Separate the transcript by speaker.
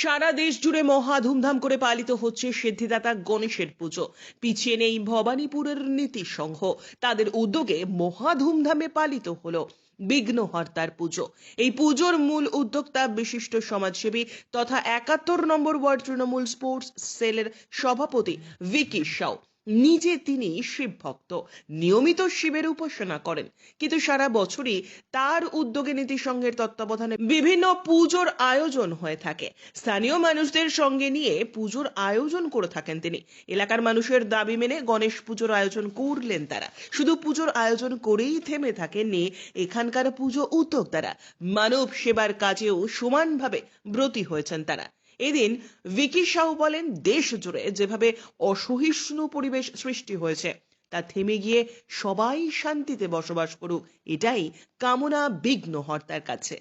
Speaker 1: সারা দেশ জুড়ে মহা ধুমধাম করে পালিত হচ্ছে সিদ্ধিদাতা গণেশের পুজো। পিছিয়ে নেই ভবানীপুরের নীতি সংঘ। তাদের উদ্যোগে মহা ধুমধামে পালিত হলো বিঘ্নহর্তার পুজো। এই পুজোর মূল উদ্যোক্তা বিশিষ্ট সমাজসেবী তথা একাত্তর নম্বর ওয়ার্ড তৃণমূল স্পোর্টস সেলের সভাপতি ভিকি সাউ। নিজে তিনি শিব ভক্ত। নিয়মিত শিবের উপাসনা করেন। কিন্তু সারা বছরই তার উদ্যোগে নীতি সংঘের তত্ত্বাবধানে বিভিন্ন পুজোর আয়োজন হয়ে থাকে। স্থানীয় মানুষদের সঙ্গে নিয়ে পুজোর আয়োজন করে থাকেন তিনি। এলাকার মানুষের দাবি মেনে গণেশ পুজোর আয়োজন করলেন তারা। শুধু পুজোর আয়োজন করেই থেমে থাকেননি এখানকার পুজো উদ্যোক্তারা। মানব সেবার কাজেও সমানভাবে ব্রতী হয়েছেন তারা। এদিন ভিকি সাহু বলেন, দেশ জুড়ে যেভাবে অসহিষ্ণু পরিবেশ সৃষ্টি হয়েছে, তা থেমে গিয়ে সবাই শান্তিতে বসবাস করুক, এটাই কামনা বিঘ্ন হর্তার কাছে।